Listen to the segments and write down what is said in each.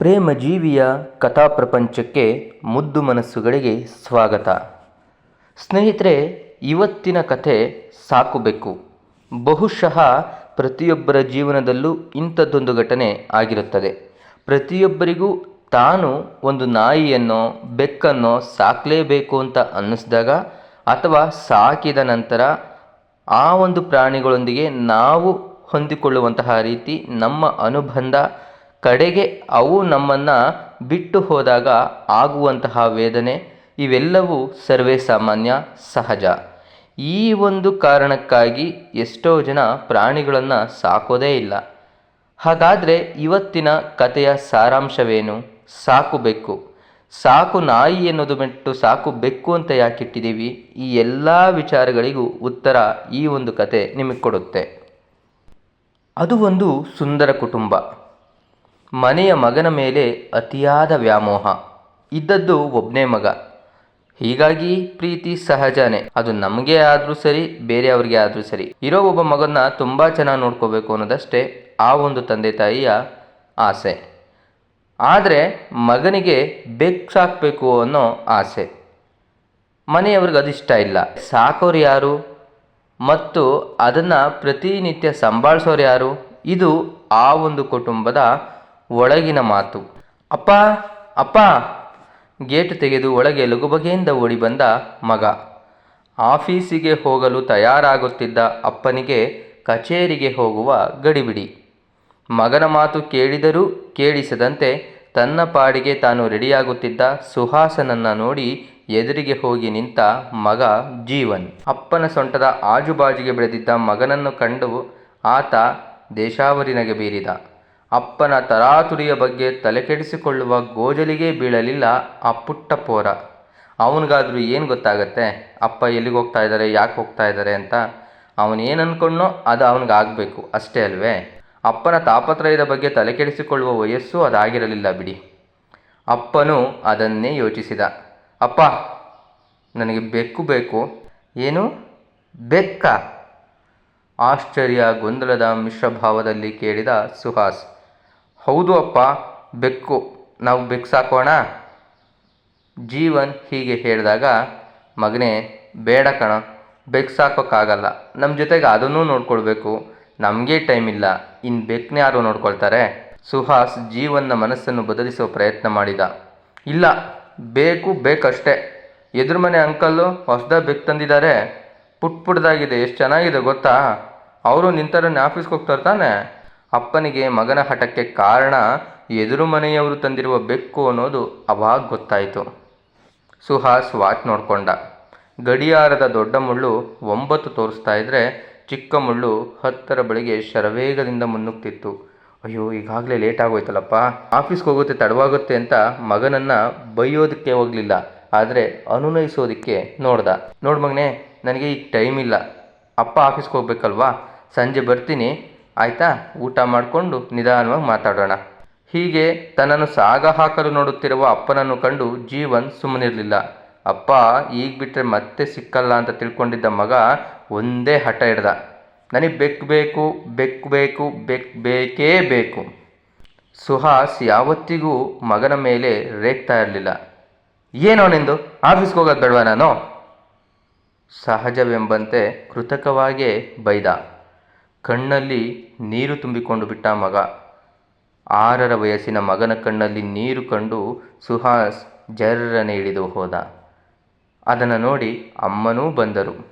ಪ್ರೇಮ ಜೀವಿಯ ಕಥಾ ಪ್ರಪಂಚಕ್ಕೆ ಮುದ್ದು ಮನಸ್ಸುಗಳಿಗೆ ಸ್ವಾಗತ. ಸ್ನೇಹಿತರೆ, ಇವತ್ತಿನ ಕಥೆ ಸಾಕುಬೇಕು ಬಹುಶಃ ಪ್ರತಿಯೊಬ್ಬರ ಜೀವನದಲ್ಲೂ ಇಂಥದ್ದೊಂದು ಘಟನೆ ಆಗಿರುತ್ತದೆ. ಪ್ರತಿಯೊಬ್ಬರಿಗೂ ತಾನು ಒಂದು ನಾಯಿಯನ್ನೋ, ಬೆಕ್ಕನ್ನೋ ಸಾಕಲೇಬೇಕು ಅಂತ ಅನ್ನಿಸಿದಾಗ ಅಥವಾ ಸಾಕಿದ ನಂತರ ಆ ಒಂದು ಪ್ರಾಣಿಗಳೊಂದಿಗೆ ನಾವು ಹೊಂದಿಕೊಳ್ಳುವಂತಹ ರೀತಿ ನಮ್ಮ ಅನುಬಂಧ ಕಡೆಗೆ ಅವು ನಮ್ಮನ್ನು ಬಿಟ್ಟು ಹೋದಾಗ ಆಗುವಂತಹ ವೇದನೆ, ಇವೆಲ್ಲವೂ ಸರ್ವೇ ಸಾಮಾನ್ಯ, ಸಹಜ. ಈ ಒಂದು ಕಾರಣಕ್ಕಾಗಿ ಎಷ್ಟೋ ಜನ ಪ್ರಾಣಿಗಳನ್ನು ಸಾಕೋದೇ ಇಲ್ಲ. ಹಾಗಾದರೆ ಇವತ್ತಿನ ಕಥೆಯ ಸಾರಾಂಶವೇನು? ಸಾಕು ಬೆಕ್ಕು. ಸಾಕು ನಾಯಿ ಅನ್ನೋದು ಬಿಟ್ಟು ಸಾಕು ಬೆಕ್ಕು ಅಂತ ಯಾಕೆ ಇಟ್ಟಿದ್ದೀವಿ? ಈ ಎಲ್ಲ ವಿಚಾರಗಳಿಗೂ ಉತ್ತರ ಈ ಒಂದು ಕತೆ ನಿಮಗೆ ಕೊಡುತ್ತೆ. ಅದು ಒಂದು ಸುಂದರ ಕುಟುಂಬ. ಮನೆಯ ಮಗನ ಮೇಲೆ ಅತಿಯಾದ ವ್ಯಾಮೋಹ. ಇದ್ದದ್ದು ಒಬ್ಬನೇ ಮಗ. ಹೀಗಾಗಿ ಪ್ರೀತಿ ಸಹಜನೇ. ಅದು ನಮಗೆ ಆದರೂ ಸರಿ ಬೇರೆಯವ್ರಿಗೆ ಆದರೂ ಸರಿ. ಇರೋ ಒಬ್ಬ ಮಗನ ತುಂಬ ಚೆನ್ನಾಗಿ ನೋಡ್ಕೋಬೇಕು ಅನ್ನೋದಷ್ಟೇ ಆ ಒಂದು ತಂದೆ ತಾಯಿಯ ಆಸೆ. ಆದರೆ ಮಗನಿಗೆ ಬೆಕ್ಕು ಸಾಕಬೇಕು ಅನ್ನೋ ಆಸೆ. ಮನೆಯವ್ರಿಗೆ ಅದಿಷ್ಟ ಇಲ್ಲ. ಸಾಕೋರು ಯಾರು? ಮತ್ತು ಅದನ್ನು ಪ್ರತಿನಿತ್ಯ ಸಂಭಾಳಿಸೋರು ಯಾರು? ಇದು ಆ ಒಂದು ಕುಟುಂಬದ ಒಳಗಿನ ಮಾತು. ಅಪ್ಪ ಅಪ್ಪ. ಗೇಟ್ ತೆಗೆದು ಒಳಗೆ ಲಗುಬಗೆಯಿಂದ ಓಡಿ ಬಂದ ಮಗ. ಆಫೀಸಿಗೆ ಹೋಗಲು ತಯಾರಾಗುತ್ತಿದ್ದ ಅಪ್ಪನಿಗೆ ಕಚೇರಿಗೆ ಹೋಗುವ ಗಡಿಬಿಡಿ. ಮಗನ ಮಾತು ಕೇಳಿದರೂ ಕೇಳಿಸದಂತೆ ತನ್ನ ಪಾಡಿಗೆ ತಾನು ರೆಡಿಯಾಗುತ್ತಿದ್ದ ಸುಹಾಸನನ್ನ ನೋಡಿ ಎದುರಿಗೆ ಹೋಗಿ ನಿಂತ ಮಗ ಜೀವನ್. ಅಪ್ಪನ ಸೊಂಟದ ಆಜುಬಾಜುಗೆ ಬೆಳೆದಿದ್ದ ಮಗನನ್ನು ಕಂಡು ಆತ ದೇಶಾವರಿನಗೆ ಬೀರಿದ. ಅಪ್ಪನ ತರಾತುರಿಯ ಬಗ್ಗೆ ತಲೆಕೆಡಿಸಿಕೊಳ್ಳುವ ಗೋಜಲಿಗೆ ಬೀಳಲಿಲ್ಲ ಆ ಪುಟ್ಟ ಪೋರ. ಅವನಿಗಾದ್ರೂ ಏನು ಗೊತ್ತಾಗತ್ತೆ? ಅಪ್ಪ ಎಲ್ಲಿಗೆ ಹೋಗ್ತಾ ಇದ್ದಾರೆ ಯಾಕೆ ಹೋಗ್ತಾ ಇದ್ದಾರೆ ಅಂತ ಅವನೇನು ಅನ್ಕೊಂಡೋ ಅದು ಅವನಿಗೆ ಆಗಬೇಕು, ಅಷ್ಟೇ ಅಲ್ವೇ? ಅಪ್ಪನ ತಾಪತ್ರಯದ ಬಗ್ಗೆ ತಲೆಕೆಡಿಸಿಕೊಳ್ಳುವ ವಯಸ್ಸು ಅದಾಗಿರಲಿಲ್ಲ ಬಿಡಿ. ಅಪ್ಪನು ಅದನ್ನೇ ಯೋಚಿಸಿದ. ಅಪ್ಪ, ನನಗೆ ಬೆಕ್ಕು ಬೇಕು. ಏನು? ಬೆಕ್ಕ? ಆಶ್ಚರ್ಯ ಗೊಂದಲದ ಮಿಶ್ರಭಾವದಲ್ಲಿ ಕೇಳಿದ ಸುಹಾಸ್. ಹೌದು ಅಪ್ಪ, ಬೆಕ್ಕು. ನಾವು ಬೆಕ್ಕು ಸಾಕೋಣ? ಜೀವನ್ ಹೀಗೆ ಹೇಳಿದಾಗ, ಮಗನೇ, ಬೇಡ ಕಣ, ಬೆಕ್ಕು ಸಾಕೋಕ್ಕಾಗಲ್ಲ. ನಮ್ಮ ಜೊತೆಗೆ ಅದನ್ನೂ ನೋಡ್ಕೊಳ್ಬೇಕು. ನಮಗೆ ಟೈಮ್ ಇಲ್ಲ. ಇನ್ನು ಬೆಕ್ಕನ್ನ ಯಾರು ನೋಡ್ಕೊಳ್ತಾರೆ? ಸುಹಾಸ್ ಜೀವನ್ನ ಮನಸ್ಸನ್ನು ಬದಲಿಸುವ ಪ್ರಯತ್ನ ಮಾಡಿದ. ಇಲ್ಲ ಬೇಕು ಬೇಕಷ್ಟೇ ಎದುರು ಮನೆ ಅಂಕಲ್ಲು ಹೊಸ್ದಾಗಿ ಬೆಕ್ಕು ತಂದಿದ್ದಾರೆ. ಪುಟ್ ಪುಟ್ದಾಗಿದೆ ಎಷ್ಟು ಚೆನ್ನಾಗಿದೆ ಗೊತ್ತಾ? ಅವರು ನಿಂತರನ್ನೇ ಆಫೀಸ್ಗೆ ಹೋಗ್ತಾರೆ ತಾನೆ? ಅಪ್ಪನಿಗೆ ಮಗನ ಹಠಕ್ಕೆ ಕಾರಣ ಎದುರು ಮನೆಯವರು ತಂದಿರುವ ಬೆಕ್ಕು ಅನ್ನೋದು ಅವಾಗ ಗೊತ್ತಾಯಿತು. ಸುಹಾಸ್ ವಾಚ್ ನೋಡಿಕೊಂಡ. ಗಡಿಯಾರದ ದೊಡ್ಡ ಮುಳ್ಳು ಒಂಬತ್ತು ತೋರಿಸ್ತಾ ಇದ್ರೆ ಚಿಕ್ಕ ಮುಳ್ಳು ಹತ್ತರ ಬಳಿಗೆ ಶರವೇಗದಿಂದ ಮುನ್ನುಗ್ತಿತ್ತು. ಅಯ್ಯೋ, ಈಗಾಗಲೇ ಲೇಟ್ ಆಗೋಯ್ತಲ್ಲಪ್ಪ. ಆಫೀಸ್ಗೆ ಹೋಗುತ್ತೆ, ತಡವಾಗುತ್ತೆ ಅಂತ ಮಗನನ್ನು ಬೈಯೋದಕ್ಕೆ ಹೋಗಲಿಲ್ಲ. ಆದರೆ ಅನುನಯಿಸೋದಕ್ಕೆ ನೋಡ್ದ. ನೋಡು ಮಗನೇ, ನನಗೆ ಈಗ ಟೈಮ್ ಇಲ್ಲ. ಅಪ್ಪ ಆಫೀಸ್ಗೆ ಹೋಗ್ಬೇಕಲ್ವಾ? ಸಂಜೆ ಬರ್ತೀನಿ. ಆಯಿತಾ? ಊಟ ಮಾಡಿಕೊಂಡು ನಿಧಾನವಾಗಿ ಮಾತಾಡೋಣ. ಹೀಗೆ ತನ್ನನ್ನು ಸಾಗ ಹಾಕಲು ನೋಡುತ್ತಿರುವ ಅಪ್ಪನನ್ನು ಕಂಡು ಜೀವನ್ ಸುಮ್ಮನಿರಲಿಲ್ಲ. ಅಪ್ಪ, ಈಗ ಬಿಟ್ಟರೆ ಮತ್ತೆ ಸಿಕ್ಕಲ್ಲ ಅಂತ ತಿಳ್ಕೊಂಡಿದ್ದ ಮಗ ಒಂದೇ ಹಠ ಹಿಡ್ದ. ನನಗೆ ಬೆಕ್ಕು ಬೇಕು ಬೆಕ್ಕು ಬೇಕು ಬೆಕ್ ಬೇಕೇ ಬೇಕು. ಸುಹಾಸ್ ಯಾವತ್ತಿಗೂ ಮಗನ ಮೇಲೆ ರೇಗ್ತಾ ಇರಲಿಲ್ಲ. ಏನೋ ನಿಂದು? ಆಫೀಸ್ಗೆ ಹೋಗೋದು ಬೇಡವಾ ನಾನು? ಸಹಜವೆಂಬಂತೆ ಕೃತಕವಾಗೇ ಬೈದ. ಕಣ್ಣಲ್ಲಿ ನೀರು ತುಂಬಿಕೊಂಡು ಬಿಟ್ಟ ಮಗ. ಆರರ ವಯಸ್ಸಿನ ಮಗನ ಕಣ್ಣಲ್ಲಿ ನೀರು ಕಂಡು ಸುಹಾಸ್ ಜರ್ರನೆ ಇಳಿದು ಹೋದ. ಅದನ್ನು ನೋಡಿ ಅಮ್ಮನೂ ಬಂದರು.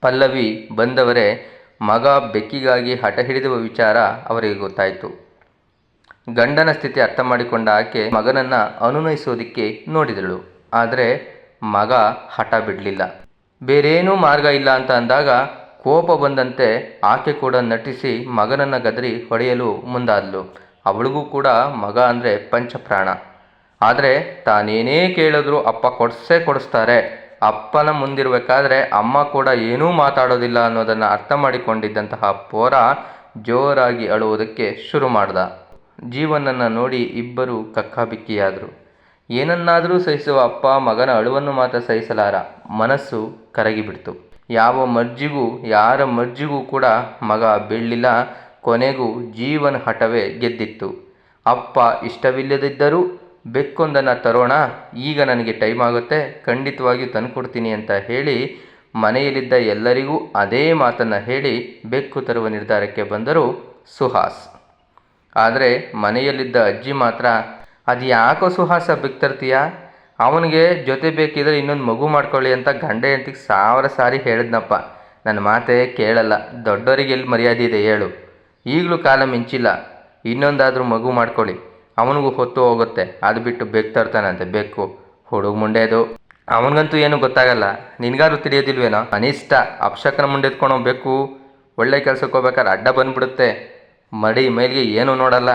ಪಲ್ಲವಿ ಬಂದವರೇ, ಮಗ ಬೆಕ್ಕಿಗಾಗಿ ಹಠ ಹಿಡಿದುವ ವಿಚಾರ ಅವರಿಗೆ ಗೊತ್ತಾಯಿತು. ಗಂಡನ ಸ್ಥಿತಿ ಅರ್ಥ ಮಾಡಿಕೊಂಡ ಆಕೆ ಮಗನನ್ನು ಅನುನಯಿಸೋದಕ್ಕೆ ನೋಡಿದಳು. ಆದರೆ ಮಗ ಹಠ ಬಿಡಲಿಲ್ಲ. ಬೇರೇನೂ ಮಾರ್ಗ ಇಲ್ಲ ಅಂತ ಅಂದಾಗ ಕೋಪ ಬಂದಂತೆ ಆಕೆ ಕೂಡ ನಟಿಸಿ ಮಗನನ್ನ ಗದರಿ ಹೊಡೆಯಲು ಮುಂದಾದಳು ಅವಳಿಗೂ ಕೂಡ ಮಗ ಅಂದರೆ ಪಂಚಪ್ರಾಣ. ಆದರೆ ತಾನೇನೇ ಕೇಳಿದ್ರು ಅಪ್ಪ ಕೊಡಿಸೇ ಕೊಡಿಸ್ತಾರೆ. ಅಪ್ಪನ ಮುಂದಿರಬೇಕಾದ್ರೆ ಅಮ್ಮ ಕೂಡ ಏನೂ ಮಾತಾಡೋದಿಲ್ಲ ಅನ್ನೋದನ್ನು ಅರ್ಥ ಮಾಡಿಕೊಂಡಿದ್ದಂತಹ ಪೋರ ಜೋರಾಗಿ ಅಳುವುದಕ್ಕೆ ಶುರು ಮಾಡ್ದ. ಜೀವನನ್ನು ನೋಡಿ ಇಬ್ಬರು ಕಕ್ಕಾಬಿಕ್ಕಿಯಾದರು. ಏನನ್ನಾದರೂ ಸಹಿಸುವ ಅಪ್ಪ ಮಗನ ಅಳುವನ್ನು ಮಾತ್ರ ಸಹಿಸಲಾರ. ಮನಸ್ಸು ಕರಗಿಬಿಡ್ತು. ಯಾವ ಮರ್ಜಿಗೂ, ಯಾರ ಮರ್ಜಿಗೂ ಕೂಡ ಮಗ ಬೀಳಲಿಲ್ಲ ಕೊನೆಗೂ ಜೀವನ ಹಠವೇ ಗೆದ್ದಿತ್ತು. ಅಪ್ಪ ಇಷ್ಟವಿಲ್ಲದಿದ್ದರೂ ಬೆಕ್ಕೊಂದನ್ನು ತರೋಣ, ಈಗ ನನಗೆ ಟೈಮ್ ಆಗುತ್ತೆ, ಖಂಡಿತವಾಗಿಯೂ ತಂದುಕೊಡ್ತೀನಿ ಅಂತ ಹೇಳಿ, ಮನೆಯಲ್ಲಿದ್ದ ಎಲ್ಲರಿಗೂ ಅದೇ ಮಾತನ್ನು ಹೇಳಿ, ಬೆಕ್ಕು ತರುವ ನಿರ್ಧಾರಕ್ಕೆ ಬಂದರು ಸುಹಾಸ್. ಆದರೆ ಮನೆಯಲ್ಲಿದ್ದ ಅಜ್ಜಿ ಮಾತ್ರ ಅದು ಯಾಕೋ ಸುಹಾಸ ಬೆಕ್ಕು ತರ್ತೀಯ ಅವನಿಗೆ ಜೊತೆ ಬೇಕಿದ್ರೆ ಇನ್ನೊಂದು ಮಗು ಮಾಡ್ಕೊಳ್ಳಿ ಅಂತ ಗಂಡ ಹೆಂಡತಿಗೆ ಸಾವಿರ ಸಾರಿ ಹೇಳಿದ್ನಪ್ಪ. ನನ್ನ ಮಾತೇ ಕೇಳಲ್ಲ. ದೊಡ್ಡವರಿಗೆ ಎಲ್ಲಿ ಮರ್ಯಾದೆ ಇದೆ ಹೇಳು. ಈಗಲೂ ಕಾಲ ಮಿಂಚಿಲ್ಲ. ಇನ್ನೊಂದಾದರೂ ಮಗು ಮಾಡ್ಕೊಳ್ಳಿ. ಅವನಿಗೂ ಹೊತ್ತು ಹೋಗುತ್ತೆ. ಅದು ಬಿಟ್ಟು ಬೆಕ್ಕು ತರ್ತಾನಂತೆ. ಬೆಕ್ಕು ಹುಡುಗ ಮುಂಡೆದು ಅವನಿಗಂತೂ ಏನು ಗೊತ್ತಾಗಲ್ಲ. ನಿನಗಾದ್ರೂ ತಿಳಿಯೋದಿಲ್ವೇನೋ? ಅನಿಷ್ಟ ಅಪ್ಶಕನ ಮುಂಡೆ ಎತ್ಕೊಂಡು ಬೇಕು. ಒಳ್ಳೆ ಕೆಲಸಕ್ಕೆ ಹೋಗ್ಬೇಕಾದ್ರೆ ಅಡ್ಡ ಬಂದ್ಬಿಡುತ್ತೆ. ಮಡಿ ಮೇಲ್ಗೆ ಏನೂ ನೋಡಲ್ಲ.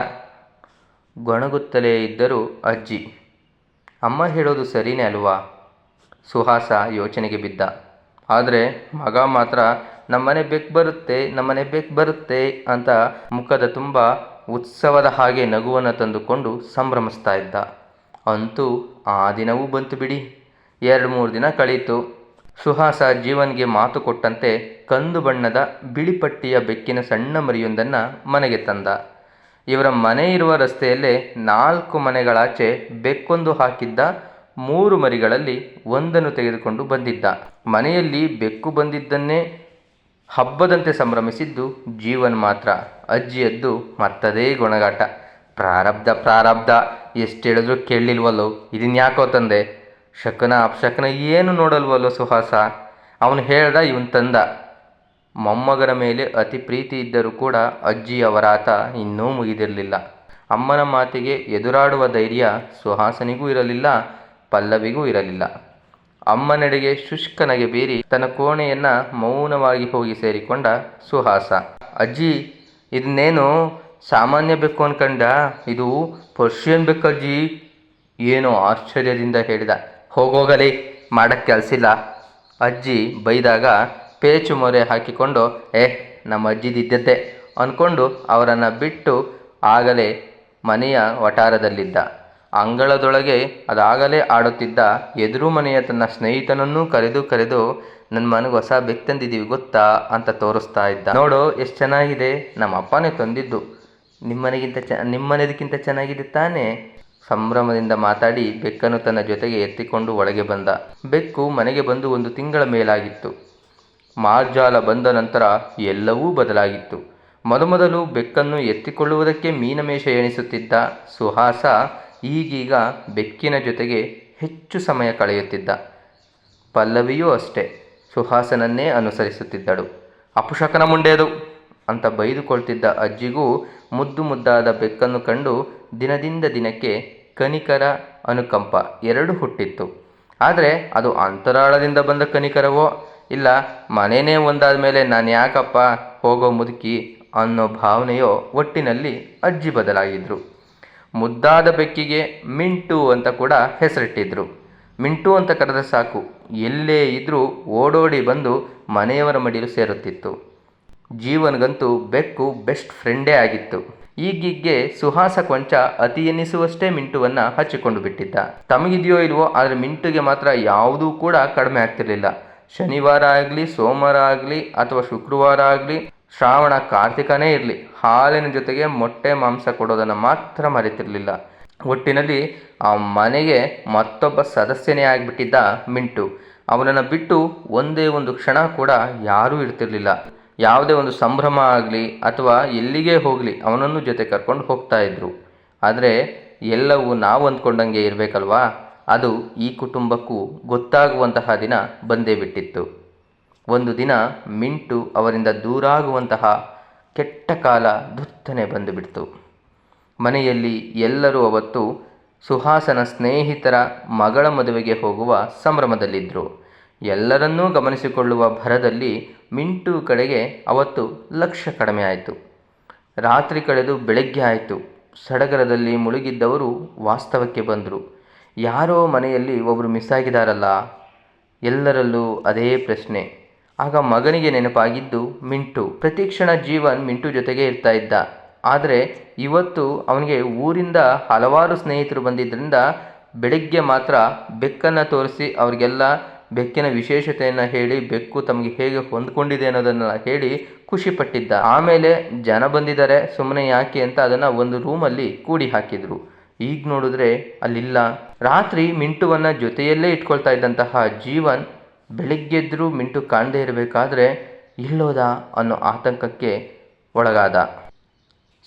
ಗೊಣಗುತ್ತಲೇ ಇದ್ದರು ಅಜ್ಜಿ. ಅಮ್ಮ ಹೇಳೋದು ಸರಿನೇ ಅಲ್ವಾ? ಸುಹಾಸ ಯೋಚನೆಗೆ ಬಿದ್ದ. ಆದರೆ ಮಗ ಮಾತ್ರ ನಮ್ಮನೆ ಬೆಕ್ಕು ಬರುತ್ತೆ, ನಮ್ಮನೆ ಬೆಕ್ಕು ಬರುತ್ತೆ ಅಂತ ಮುಖದ ತುಂಬ ಉತ್ಸವದ ಹಾಗೆ ನಗುವನ್ನು ತಂದುಕೊಂಡು ಸಂಭ್ರಮಿಸ್ತಾ ಇದ್ದ. ಅಂತೂ ಆ ದಿನವೂ ಬಂತು ಬಿಡಿ. ಎರಡು ಮೂರು ದಿನ ಕಳೀತು. ಸುಹಾಸ ಜೀವನ್ಗೆ ಮಾತು ಕೊಟ್ಟಂತೆ ಕಂದು ಬಣ್ಣದ ಬಿಳಿಪಟ್ಟಿಯ ಬೆಕ್ಕಿನ ಸಣ್ಣ ಮರಿಯೊಂದನ್ನು ಮನೆಗೆ ತಂದ. ಇವರ ಮನೆ ಇರುವ ರಸ್ತೆಯಲ್ಲೇ ನಾಲ್ಕು ಮನೆಗಳಾಚೆ ಬೆಕ್ಕೊಂದು ಹಾಕಿದ್ದ ಮೂರು ಮರಿಗಳಲ್ಲಿ ಒಂದನ್ನು ತೆಗೆದುಕೊಂಡು ಬಂದಿದ್ದ. ಮನೆಯಲ್ಲಿ ಬೆಕ್ಕು ಬಂದಿದ್ದನ್ನೇ ಹಬ್ಬದಂತೆ ಸಂಭ್ರಮಿಸಿದ್ದು ಜೀವನ್ ಮಾತ್ರ. ಅಜ್ಜಿಯದ್ದು ಮತ್ತದೇ ಗುಣಗಾಟ. ಪ್ರಾರಬ್ಧ ಪ್ರಾರಬ್ಧ. ಎಷ್ಟು ಹೇಳಿದ್ರು ಕೇಳಲಿಲ್ವಲ್ಲೋ? ಇದನ್ಯಾಕೋ ತಂದೆ? ಶಕನ ಅಪ್ಶಕನ ಏನು ನೋಡಲ್ವಲ್ಲೋ ಸುಹಾಸ? ಅವನು ಹೇಳ್ದ, ಇವನು ತಂದ. ಮೊಮ್ಮಗನ ಮೇಲೆ ಅತಿ ಪ್ರೀತಿ ಇದ್ದರೂ ಕೂಡ ಅಜ್ಜಿಯ ವರಾತ ಇನ್ನೂ ಮುಗಿದಿರಲಿಲ್ಲ. ಅಮ್ಮನ ಮಾತಿಗೆ ಎದುರಾಡುವ ಧೈರ್ಯ ಸುಹಾಸನಿಗೂ ಇರಲಿಲ್ಲ, ಪಲ್ಲವಿಗೂ ಇರಲಿಲ್ಲ. ಅಮ್ಮನೆಡೆಗೆ ಶುಷ್ಕನಗೆ ಬೀರಿ ತನ್ನ ಕೋಣೆಯನ್ನ ಮೌನವಾಗಿ ಹೋಗಿ ಸೇರಿಕೊಂಡ ಸುಹಾಸ. ಅಜ್ಜಿ ಇದನ್ನೇನು ಸಾಮಾನ್ಯ ಬೆಕ್ಕು ಅನ್ಕಂಡ? ಇದು ಪರ್ಷಿಯನ್ ಬೆಕ್ಕಜ್ಜಿ ಏನೋ ಆಶ್ಚರ್ಯದಿಂದ ಹೇಳಿದ. ಹೋಗೋಗಲಿ ಮಾಡಕ್ಕೆ ಕೆಲಸಿಲ್ಲ. ಅಜ್ಜಿ ಬೈದಾಗ ಪೇಚು ಮೊರೆ ಹಾಕಿಕೊಂಡು, ಏ, ನಮ್ಮ ಅಜ್ಜಿದಿದ್ದದ್ದೇ ಅಂದ್ಕೊಂಡು ಅವರನ್ನು ಬಿಟ್ಟು ಆಗಲೇ ಮನೆಯ ವಠಾರದಲ್ಲಿದ್ದ. ಅಂಗಳದೊಳಗೆ ಅದಾಗಲೇ ಆಡುತ್ತಿದ್ದ ಎದುರು ಮನೆಯ ತನ್ನ ಸ್ನೇಹಿತನನ್ನೂ ಕರೆದು ಕರೆದು ನನ್ನ ಮನೆಗೆ ಹೊಸ ಬೆಕ್ಕು ತಂದಿದ್ದೀವಿ ಗೊತ್ತಾ? ಅಂತ ತೋರಿಸ್ತಾ ಇದ್ದ. ನೋಡು, ಎಷ್ಟು ಚೆನ್ನಾಗಿದೆ. ನಮ್ಮ ಅಪ್ಪನೇ ತಂದಿದ್ದು. ನಿಮ್ಮನೆಗಿಂತ ಚ ನಿಮ್ಮನೆದಕ್ಕಿಂತ ಚೆನ್ನಾಗಿದೆ ತಾನೇ? ಸಂಭ್ರಮದಿಂದ ಮಾತಾಡಿ ಬೆಕ್ಕನ್ನು ತನ್ನ ಜೊತೆಗೆ ಎತ್ತಿಕೊಂಡು ಒಳಗೆ ಬಂದ. ಬೆಕ್ಕು ಮನೆಗೆ ಬಂದು ಒಂದು ತಿಂಗಳ ಮೇಲಾಗಿತ್ತು. ಮಾರ್ಜಾಲ ಬಂದ ನಂತರ ಎಲ್ಲವೂ ಬದಲಾಗಿತ್ತು. ಮೊದಮೊದಲು ಬೆಕ್ಕನ್ನು ಎತ್ತಿಕೊಳ್ಳುವುದಕ್ಕೆ ಮೀನಮೇಷ ಎಣಿಸುತ್ತಿದ್ದ ಸುಹಾಸ ಈಗೀಗ ಬೆಕ್ಕಿನ ಜೊತೆಗೆ ಹೆಚ್ಚು ಸಮಯ ಕಳೆಯುತ್ತಿದ್ದ. ಪಲ್ಲವಿಯೂ ಅಷ್ಟೇ, ಸುಹಾಸನನ್ನೇ ಅನುಸರಿಸುತ್ತಿದ್ದಳು. ಅಪುಶಕನ ಮುಂಡೆದು ಅಂತ ಬೈದುಕೊಳ್ತಿದ್ದ ಅಜ್ಜಿಗೂ ಮುದ್ದು ಮುದ್ದಾದ ಬೆಕ್ಕನ್ನು ಕಂಡು ದಿನದಿಂದ ದಿನಕ್ಕೆ ಕನಿಕರ ಅನುಕಂಪ ಎರಡು ಹುಟ್ಟಿತ್ತು. ಆದರೆ ಅದು ಅಂತರಾಳದಿಂದ ಬಂದ ಕನಿಕರವೋ ಇಲ್ಲ ಮನೆಯೇ ಒಂದಾದ ಮೇಲೆ ನಾನು ಯಾಕಪ್ಪ ಹೋಗೋ ಮುದುಕಿ ಅನ್ನೋ ಭಾವನೆಯೋ ಒಟ್ಟಿನಲ್ಲಿ ಅಜ್ಜಿ ಬದಲಾಗಿದ್ರು. ಮುದ್ದಾದ ಬೆಕ್ಕಿಗೆ ಮಿಂಟು ಅಂತ ಕೂಡ ಹೆಸರಿಟ್ಟಿದ್ರು. ಮಿಂಟು ಅಂತ ಕರೆದ ಸಾಕು, ಎಲ್ಲೇ ಇದ್ದರೂ ಓಡೋಡಿ ಬಂದು ಮನೆಯವರ ಮಡಿಲು ಸೇರುತ್ತಿತ್ತು. ಜೀವನ್ಗಂತೂ ಬೆಕ್ಕು ಬೆಸ್ಟ್ ಫ್ರೆಂಡೇ ಆಗಿತ್ತು. ಈಗೀಗ್ಗೆ ಸುಹಾಸ ಕೊಂಚ ಅತಿ ಎನ್ನಿಸುವಷ್ಟೇ ಮಿಂಟುವನ್ನು ಹಚ್ಚಿಕೊಂಡು ಬಿಟ್ಟಿದ್ದ. ತಮಗಿದೆಯೋ ಇಲ್ವೋ, ಆದರೆ ಮಿಂಟುಗೆ ಮಾತ್ರ ಯಾವುದೂ ಕೂಡ ಕಡಿಮೆ ಆಗ್ತಿರ್ಲಿಲ್ಲ. ಶನಿವಾರ ಆಗಲಿ, ಸೋಮವಾರ ಆಗಲಿ ಅಥವಾ ಶುಕ್ರವಾರ ಆಗಲಿ, ಶ್ರಾವಣ ಕಾರ್ತಿಕನೇ ಇರಲಿ, ಹಾಲಿನ ಜೊತೆಗೆ ಮೊಟ್ಟೆ ಮಾಂಸ ಕೊಡೋದನ್ನು ಮಾತ್ರ ಮರೆತಿರಲಿಲ್ಲ. ಒಟ್ಟಿನಲ್ಲಿ ಆ ಮನೆಗೆ ಮತ್ತೊಬ್ಬ ಸದಸ್ಯನೇ ಆಗಿಬಿಟ್ಟಿದ್ದ ಮಿಂಟು. ಅವನನ್ನು ಬಿಟ್ಟು ಒಂದೇ ಒಂದು ಕ್ಷಣ ಕೂಡ ಯಾರೂ ಇರ್ತಿರಲಿಲ್ಲ. ಯಾವುದೇ ಒಂದು ಸಂಭ್ರಮ ಆಗಲಿ ಅಥವಾ ಎಲ್ಲಿಗೆ ಹೋಗಲಿ ಅವನನ್ನು ಜೊತೆ ಕರ್ಕೊಂಡು ಹೋಗ್ತಾ ಇದ್ರು. ಆದರೆ ಎಲ್ಲವೂ ನಾವು ಅಂದ್ಕೊಂಡಂಗೆ ಇರಬೇಕಲ್ವಾ? ಅದು ಈ ಕುಟುಂಬಕ್ಕೂ ಗೊತ್ತಾಗುವಂತಹ ದಿನ ಬಂದೇ ಬಿಟ್ಟಿತ್ತು. ಒಂದು ದಿನ ಮಿಂಟು ಅವರಿಂದ ದೂರಾಗುವಂತಹ ಕೆಟ್ಟ ಕಾಲ ದುತ್ತನೆ ಬಂದುಬಿಡ್ತು ಮನೆಯಲ್ಲಿ ಎಲ್ಲರೂ ಅವತ್ತು ಸುಹಾಸನ ಸ್ನೇಹಿತರ ಮಗಳ ಮದುವೆಗೆ ಹೋಗುವ ಸಂಭ್ರಮದಲ್ಲಿದ್ದರು ಎಲ್ಲರನ್ನೂ ಗಮನಿಸಿಕೊಳ್ಳುವ ಭರದಲ್ಲಿ ಮಿಂಟು ಕಡೆಗೆ ಅವತ್ತು ಲಕ್ಷ ಕಡಿಮೆ ಆಯಿತು. ರಾತ್ರಿ ಕಳೆದು ಬೆಳಗ್ಗೆ ಆಯಿತು. ಸಡಗರದಲ್ಲಿ ಮುಳುಗಿದ್ದವರು ವಾಸ್ತವಕ್ಕೆ ಬಂದರು. ಯಾರೋ ಮನೆಯಲ್ಲಿ ಒಬ್ಬರು ಮಿಸ್ ಆಗಿದಾರಲ್ಲ, ಎಲ್ಲರಲ್ಲೂ ಅದೇ ಪ್ರಶ್ನೆ. ಆಗ ಮಗನಿಗೆ ನೆನಪಾಗಿದ್ದು ಮಿಂಟು. ಪ್ರತಿಕ್ಷಣ ಜೀವನ್ ಮಿಂಟು ಜೊತೆಗೆ ಇರ್ತಾ ಇದ್ದ. ಆದರೆ ಇವತ್ತು ಅವನಿಗೆ ಊರಿಂದ ಹಲವಾರು ಸ್ನೇಹಿತರು ಬಂದಿದ್ದರಿಂದ ಬೆಳಗ್ಗೆ ಮಾತ್ರ ಬೆಕ್ಕನ್ನು ತೋರಿಸಿ ಅವರಿಗೆಲ್ಲ ಬೆಕ್ಕಿನ ವಿಶೇಷತೆಯನ್ನು ಹೇಳಿ ಬೆಕ್ಕು ತಮಗೆ ಹೇಗೆ ಹೊಂದ್ಕೊಂಡಿದೆ ಅನ್ನೋದನ್ನೆಲ್ಲ ಹೇಳಿ ಖುಷಿಪಟ್ಟಿದ್ದ ಆಮೇಲೆ ಜನ ಬಂದಿದ್ದಾರೆ ಸುಮ್ಮನೆ ಯಾಕೆ ಅಂತ ಅದನ್ನು ಒಂದು ರೂಮಲ್ಲಿ ಕೂಡಿ ಹಾಕಿದ್ರು. ಈಗ ನೋಡಿದ್ರೆ ಅಲ್ಲಿಲ್ಲ. ರಾತ್ರಿ ಮಿಂಟುವನ್ನ ಜೊತೆಯಲ್ಲೇ ಇಟ್ಕೊಳ್ತಾ ಇದ್ದಂತಹ ಜೀವನ್ ಬೆಳಿಗ್ಗೆದ್ರೂ ಮಿಂಟು ಕಾಣದೇ ಇರಬೇಕಾದ್ರೆ ಇಲ್ಲೋದ ಅನ್ನೋ ಆತಂಕಕ್ಕೆ ಒಳಗಾದ.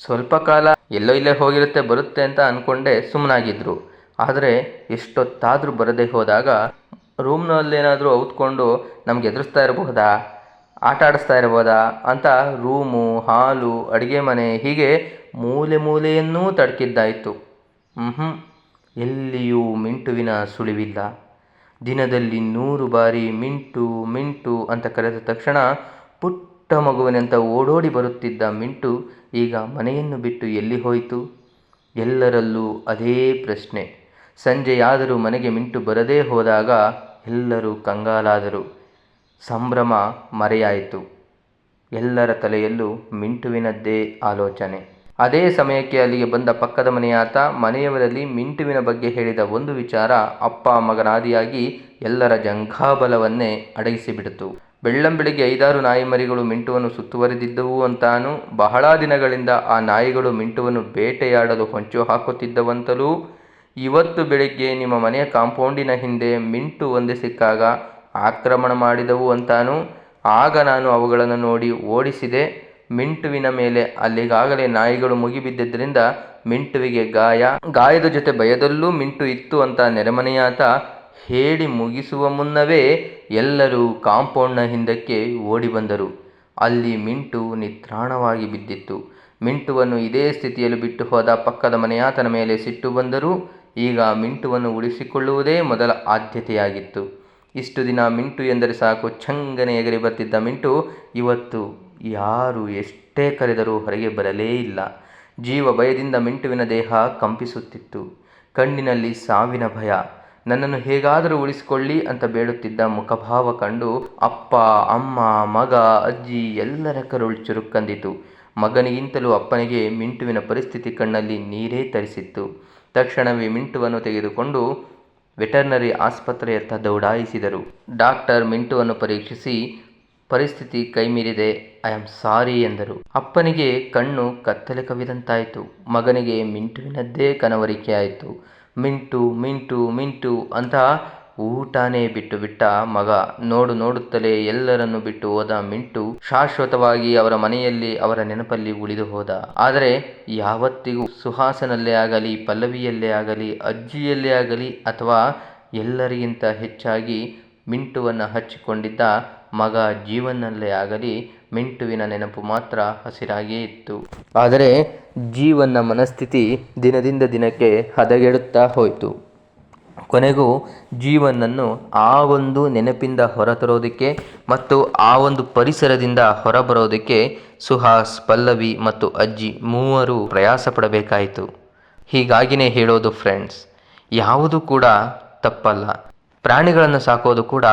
ಸ್ವಲ್ಪ ಕಾಲ ಎಲ್ಲೋ ಇಲ್ಲೇ ಹೋಗಿರುತ್ತೆ, ಬರುತ್ತೆ ಅಂತ ಅಂದ್ಕೊಂಡೆ ಸುಮ್ಮನಾಗಿದ್ರು ಆದರೆ ಎಷ್ಟೊತ್ತಾದರೂ ಬರದೇ ಹೋದಾಗ ರೂಮ್ನಲ್ಲೇನಾದರೂ ಔತ್ಕೊಂಡು ನಮ್ಗೆ ಎದುರಿಸ್ತಾ ಇರಬಹುದಾ ಆಟ ಆಡಿಸ್ತಾ ಇರ್ಬೋದಾ? ಅಂತ ರೂಮು, ಹಾಲು, ಅಡುಗೆ ಮನೆ ಹೀಗೆ ಮೂಲೆ ಮೂಲೆಯನ್ನೂ ತಡ್ಕಿದ್ದಾಯಿತು. ಹ್ಞೂ ಎಲ್ಲಿಯೂ ಮಿಂಟುವಿನ ಸುಳಿವಿಲ್ಲ. ದಿನದಲ್ಲಿ ನೂರು ಬಾರಿ ಮಿಂಟು ಮಿಂಟು ಅಂತ ಕರೆದ ತಕ್ಷಣ ಪುಟ್ಟ ಮಗುವಿನಂತ ಓಡೋಡಿ ಬರುತ್ತಿದ್ದ ಮಿಂಟು ಈಗ ಮನೆಯನ್ನು ಬಿಟ್ಟು ಎಲ್ಲಿ ಹೋಯಿತು? ಎಲ್ಲರಲ್ಲೂ ಅದೇ ಪ್ರಶ್ನೆ. ಸಂಜೆಯಾದರೂ ಮನೆಗೆ ಮಿಂಟು ಬರದೇ ಹೋದಾಗ ಎಲ್ಲರೂ ಕಂಗಾಲಾದರು. ಸಂಭ್ರಮ ಮರೆಯಾಯಿತು. ಎಲ್ಲರ ತಲೆಯಲ್ಲೂ ಮಿಂಟುವಿನದ್ದೇ ಆಲೋಚನೆ. ಅದೇ ಸಮಯಕ್ಕೆ ಅಲ್ಲಿಗೆ ಬಂದ ಪಕ್ಕದ ಮನೆಯಾತ ಮನೆಯವರಲ್ಲಿ ಮಿಂಟುವಿನ ಬಗ್ಗೆ ಹೇಳಿದ ಒಂದು ವಿಚಾರ ಅಪ್ಪ ಮಗನಾದಿಯಾಗಿ ಎಲ್ಲರ ಜಂಘಾಬಲವನ್ನೇ ಅಡಗಿಸಿಬಿಡಿತು. ಬೆಳ್ಳಂಬೆಳಿಗ್ಗೆ ಐದಾರು ನಾಯಿ ಮರಿಗಳು ಮಿಂಟುವನ್ನು ಸುತ್ತುವರಿದಿದ್ದವು ಅಂತಾನು ಬಹಳ ದಿನಗಳಿಂದ ಆ ನಾಯಿಗಳು ಮಿಂಟುವನ್ನು ಬೇಟೆಯಾಡಲು ಹೊಂಚು ಹಾಕುತ್ತಿದ್ದವಂತಲೂ ಇವತ್ತು ಬೆಳಿಗ್ಗೆ ನಿಮ್ಮ ಮನೆಯ ಕಾಂಪೌಂಡಿನ ಹಿಂದೆ ಮಿಂಟು ಒಂದೇ ಸಿಕ್ಕಾಗ ಆಕ್ರಮಣ ಮಾಡಿದವು ಅಂತಾನು. ಆಗ ನಾನು ಅವುಗಳನ್ನು ನೋಡಿ ಓಡಿಸಿದೆ. ಮಿಂಟುವಿನ ಮೇಲೆ. ಅಲ್ಲಿಗಾಗಲೇ ನಾಯಿಗಳು ಮುಗಿಬಿದ್ದಿದ್ದರಿಂದ ಮಿಂಟುವಿಗೆ ಗಾಯ. ಗಾಯದ ಜೊತೆ ಭಯದಲ್ಲೂ ಮಿಂಟು ಇತ್ತು ಅಂತ ನೆರೆಮನೆಯಾತ ಹೇಳಿ ಮುಗಿಸುವ ಮುನ್ನವೇ ಎಲ್ಲರೂ ಕಾಂಪೌಂಡ್ನ ಹಿಂದಕ್ಕೆ ಓಡಿ ಬಂದರು. ಅಲ್ಲಿ ಮಿಂಟು ನಿತ್ರಾಣವಾಗಿ ಬಿದ್ದಿತ್ತು. ಮಿಂಟುವನ್ನು ಇದೇ ಸ್ಥಿತಿಯಲ್ಲಿ ಬಿಟ್ಟು ಹೋದ ಪಕ್ಕದ ಮನೆಯಾತನ ಮೇಲೆ ಸಿಟ್ಟು ಬಂದರೂ ಈಗ ಮಿಂಟುವನ್ನು ಉಳಿಸಿಕೊಳ್ಳುವುದೇ ಮೊದಲ ಆದ್ಯತೆಯಾಗಿತ್ತು. ಇಷ್ಟು ದಿನ ಮಿಂಟು ಎಂದರೆ ಸಾಕು, ಛಂಗನೆ ಎಗರಿ ಬರ್ತಿದ್ದ ಮಿಂಟು ಇವತ್ತು ಯಾರು ಎಷ್ಟೇ ಕರೆದರೂ ಹೊರಗೆ ಬರಲೇ ಇಲ್ಲ. ಜೀವ ಭಯದಿಂದ ಮಿಂಟುವಿನ ದೇಹ ಕಂಪಿಸುತ್ತಿತ್ತು. ಕಣ್ಣಿನಲ್ಲಿ ಸಾವಿನ ಭಯ. ನನ್ನನ್ನು ಹೇಗಾದರೂ ಉಳಿಸಿಕೊಳ್ಳಿ ಅಂತ ಬೇಡುತ್ತಿದ್ದ ಮುಖಭಾವ ಕಂಡು ಅಪ್ಪ, ಅಮ್ಮ, ಮಗ, ಅಜ್ಜಿ ಎಲ್ಲರ ಕರುಳು ಚುರುಕಂದಿತು ಮಗನಿಗಿಂತಲೂ ಅಪ್ಪನಿಗೆ ಮಿಂಟುವಿನ ಪರಿಸ್ಥಿತಿ ಕಣ್ಣಲ್ಲಿ ನೀರೇ ತರಿಸಿತ್ತು. ತಕ್ಷಣವೇ ಮಿಂಟುವನ್ನು ತೆಗೆದುಕೊಂಡು ವೆಟರ್ನರಿ ಆಸ್ಪತ್ರೆಯತ್ತ ದೌಡಾಯಿಸಿದರು. ಡಾಕ್ಟರ್ ಮಿಂಟುವನ್ನು ಪರೀಕ್ಷಿಸಿ ಪರಿಸ್ಥಿತಿ ಕೈಮೀರಿದೆ, ಐ ಆಮ್ ಸಾರಿ ಎಂದರು. ಅಪ್ಪನಿಗೆ ಕಣ್ಣು ಕತ್ತಲೆ ಕವಿದಂತಾಯಿತು. ಮಗನಿಗೆ ಮಿಂಟುವಿನದ್ದೇ ಕನವರಿಕೆ ಆಯಿತು ಮಿಂಟು ಮಿಂಟು ಮಿಂಟು ಅಂತ ಊಟನೇ ಬಿಟ್ಟು ಬಿಟ್ಟ ಮಗ ನೋಡು ನೋಡುತ್ತಲೇ ಎಲ್ಲರನ್ನು ಬಿಟ್ಟು ಹೋದ ಮಿಂಟು ಶಾಶ್ವತವಾಗಿ ಅವರ ಮನೆಯಲ್ಲಿ ಅವರ ನೆನಪಲ್ಲಿ ಉಳಿದು ಹೋದ. ಆದರೆ ಯಾವತ್ತಿಗೂ ಸುಹಾಸನಲ್ಲೇ ಆಗಲಿ, ಪಲ್ಲವಿಯಲ್ಲೇ ಆಗಲಿ, ಅಜ್ಜಿಯಲ್ಲೇ ಆಗಲಿ ಅಥವಾ ಎಲ್ಲರಿಗಿಂತ ಹೆಚ್ಚಾಗಿ ಮಿಂಟುವನ್ನು ಹಚ್ಚಿಕೊಂಡಿದ್ದ ಮಗ ಜೀವನಲ್ಲೇ ಆಗಲಿ ಮಿಂಟುವಿನ ನೆನಪು ಮಾತ್ರ ಹಸಿರಾಗಿಯೇ ಇತ್ತು. ಆದರೆ ಜೀವನ ಮನಸ್ಥಿತಿ ದಿನದಿಂದ ದಿನಕ್ಕೆ ಹದಗೆಡುತ್ತಾ ಹೋಯಿತು. ಕೊನೆಗೂ ಜೀವನನ್ನು ಆ ಒಂದು ನೆನಪಿಂದ ಹೊರತರೋದಕ್ಕೆ ಮತ್ತು ಆ ಒಂದು ಪರಿಸರದಿಂದ ಹೊರಬರೋದಕ್ಕೆ ಸುಹಾಸ್, ಪಲ್ಲವಿ ಮತ್ತು ಅಜ್ಜಿ ಮೂವರು ಪ್ರಯಾಸ ಪಡಬೇಕಾಯಿತು ಹೀಗಾಗಿನೇ ಹೇಳೋದು ಫ್ರೆಂಡ್ಸ್ ಯಾವುದು ಕೂಡ ತಪ್ಪಲ್ಲ. ಪ್ರಾಣಿಗಳನ್ನು ಸಾಕೋದು ಕೂಡ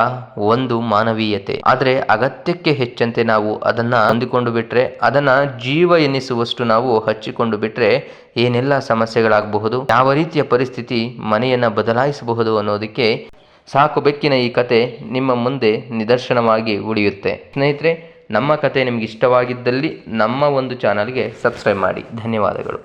ಒಂದು ಮಾನವೀಯತೆ. ಆದರೆ ಅಗತ್ಯಕ್ಕೆ ಹೆಚ್ಚಂತೆ ನಾವು ಅದನ್ನ ಹೊಂದಿಕೊಂಡು ಬಿಟ್ರೆ, ಅದನ್ನ ಜೀವ ಎನಿಸುವಷ್ಟು ನಾವು ಹಚ್ಚಿಕೊಂಡು ಬಿಟ್ರೆ ಏನೆಲ್ಲ ಸಮಸ್ಯೆಗಳಾಗಬಹುದು, ಯಾವ ರೀತಿಯ ಪರಿಸ್ಥಿತಿ ಮನೆಯನ್ನ ಬದಲಾಯಿಸಬಹುದು ಅನ್ನೋದಕ್ಕೆ ಸಾಕು ಬೆಕ್ಕಿನ ಈ ಕತೆ ನಿಮ್ಮ ಮುಂದೆ ನಿದರ್ಶನವಾಗಿ ಉಳಿಯುತ್ತೆ. ಸ್ನೇಹಿತರೆ, ನಮ್ಮ ಕತೆ ನಿಮ್ಗೆ ಇಷ್ಟವಾಗಿದ್ದಲ್ಲಿ ನಮ್ಮ ಒಂದು ಚಾನಲ್ಗೆ ಸಬ್ಸ್ಕ್ರೈಬ್ ಮಾಡಿ. ಧನ್ಯವಾದಗಳು.